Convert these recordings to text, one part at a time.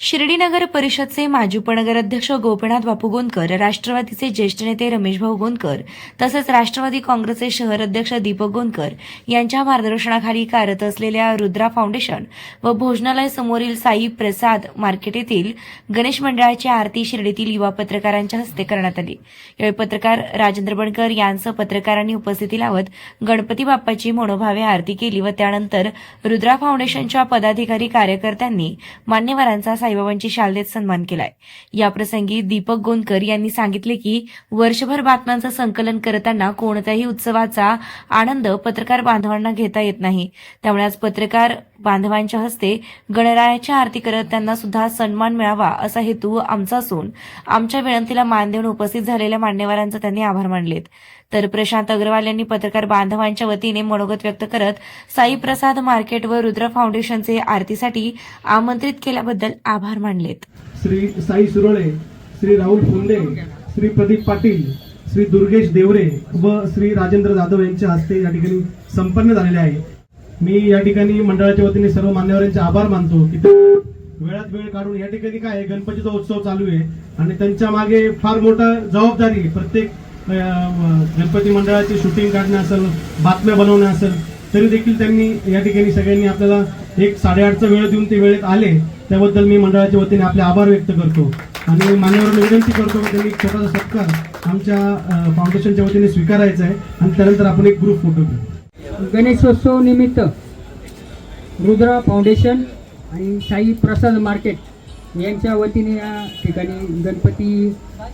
शिर्डी नगर परिषदचे माजी उपनगराध्यक्ष गोपीनाथ बापू गोंदकर राष्ट्रवादीचे ज्येष्ठ नेते रमेश भाऊ गोंदकर तसंच राष्ट्रवादी काँग्रेसचे शहर अध्यक्ष दीपक गोंदकर यांच्या मार्गदर्शनाखाली कार्यरत असलेल्या रुद्रा फाउंडेशन व भोजनालय समोरील साई प्रसाद मार्केट येथील गणेश मंडळाची आरती शिर्डीतील युवा पत्रकारांच्या हस्ते करण्यात आली. यावेळी पत्रकार राजेंद्र बनकर यांचं पत्रकारांनी उपस्थिती लावत गणपती बाप्पाची मनोभावे आरती केली व त्यानंतर रुद्रा फाउंडेशनच्या पदाधिकारी कार्यकर्त्यांनी मान्यवरांचा साईबाबांची शालदेत सन्मान केलाय. याप्रसंगी दीपक गोंदकर यांनी सांगितले की वर्षभर बातम्यांचं संकलन करताना कोणत्याही उत्सवाचा आनंद पत्रकार बांधवांना घेता येत नाही. त्यामुळे आज पत्रकार बांधवांच्या हस्ते गणरायाची आरती करत त्यांना सुद्धा सन्मान मिळावा असा हेतू आमचा असून आमच्या विनंतीला मान देऊन उपस्थित झालेल्या मान्यवरांचा त्यांनी आभार मानलेत. तर प्रशांत अग्रवाल यांनी पत्रकार बांधवांच्या वतीने मनोगत व्यक्त करत साई प्रसाद मार्केट व रुद्र फाउंडेशनचे आरतीसाठी आमंत्रित केल्याबद्दल आभार मानलेत. श्री साई सुरळे श्री राहुल फुंदे श्री प्रदीप पाटील श्री दुर्गेश देवरे व श्री राजेंद्र जाधव यांच्या हस्ते या ठिकाणी संपन्न झालेले आहे. मी या ठिकाणी मंडळाच्या वतीने सर्व मान्यवरांचे आभार मानतो की वेळात वेळ काढून या ठिकाणी काय गणपतीचा उत्सव चालू आहे आणि त्यांच्या मागे फार मोठा जबाबदारी प्रत्येक गणपती मंडळाची शूटिंग काढणं असेल बातम्या बनवणं असेल तरी देखील त्यांनी या ठिकाणी सगळ्यांनी आपल्याला एक साडेआठचा वेळ देऊन ते वेळेत आले. त्याबद्दल मी मंडळाच्या वतीने आपले आभार व्यक्त करतो. आणि मान्यवरांना विनंती करतो की त्यांनी छोटासा सत्कार आमच्या फाउंडेशनच्या वतीने स्वीकारायचा आहे आणि त्यानंतर आपण एक ग्रुप फोटो घेऊ. गणेशोत्सव निमित्त रुद्रा फाउंडेशन आणि साई प्रसाद मार्केट यांच्या वतीने या ठिकाणी गणपती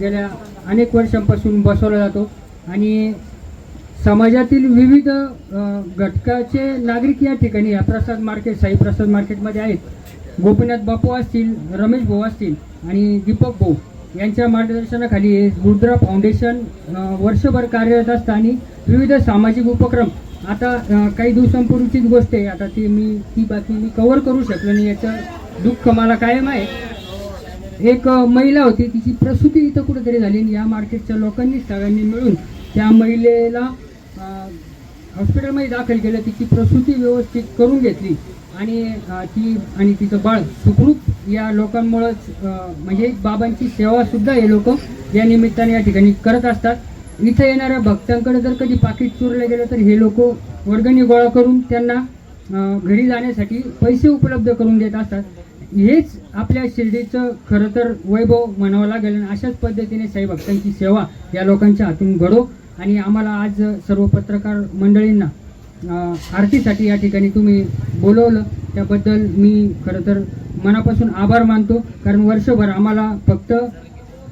गेल्या अनेक वर्षांपासून बसवला जातो आणि समाजातील विविध घटकाचे नागरिक या ठिकाणी या प्रसाद मार्केट साई प्रसाद मार्केटमध्ये आहेत. गोपीनाथ बापू असतील रमेश भाऊ असतील आणि दीपक भाऊ यांच्या मार्गदर्शनाखाली रुद्रा फाउंडेशन वर्षभर कार्यरत असतं आणि विविध सामाजिक उपक्रम आता काही दिवसांपूर्वीचीच गोष्ट आहे. आता ती मी ती बातमी मी कव्हर करू शकलो नाही. याचं दुःख मला कायम आहे. एक महिला होती. तिची प्रसूती इथं कुठेतरी झाली आणि या मार्केटच्या लोकांनी सगळ्यांनी मिळून त्या महिलेला हॉस्पिटलमध्ये दाखल केलं. तिची प्रसूती व्यवस्थित करून घेतली. आणि ती आणि तिचं बाळ सुखरूप या लोकांमुळंच म्हणजे बाबांची सेवासुद्धा हे लोक या निमित्ताने या ठिकाणी करत असतात. इथं येणाऱ्या भक्तांकडे जर कधी पाकिट चोरलं गेलं तर हे लोक वर्गणी गोळा करून त्यांना घरी जाण्यासाठी पैसे उपलब्ध करून देत असतात. हेच आपल्या शिर्डीचं खरं तर वैभव म्हणावं लागेल आणि अशाच पद्धतीने साई भक्तांची सेवा या लोकांच्या हातून घडो आणि आम्हाला आज सर्व पत्रकार मंडळींना आरतीसाठी या ठिकाणी तुम्ही बोलवलं. त्याबद्दल मी खरं तर मनापासून आभार मानतो. कारण वर्षभर आम्हाला फक्त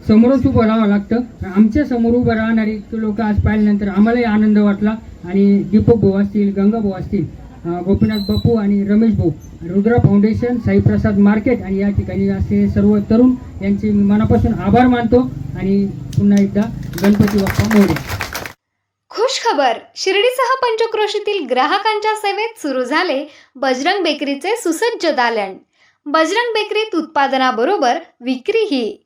समोरच उभं राहावं लागतं. आमच्यासमोर उभं राहणारी लोक आज पाहिल्यानंतर आम्हालाही आनंद वाटला. आणि दीपक भाऊ असतील गंगा भाऊ असतील गोपीनाथ बापू आणि रमेश भाऊ रुद्रा फाउंडेशन साईप्रसाद मार्केट आणि या ठिकाणी असे सर्व तरुण यांचे मी मनापासून आभार मानतो. आणि पुन्हा एकदा गणपती बाप्पा मोरे. खुश खबर शिर्डीसह पंचक्रोशीतील ग्राहकांच्या सेवेत सुरू झाले बजरंग बेकरीचे सुसज्ज दालन. बजरंग बेकरीत उत्पादनाबरोबर विक्रीही.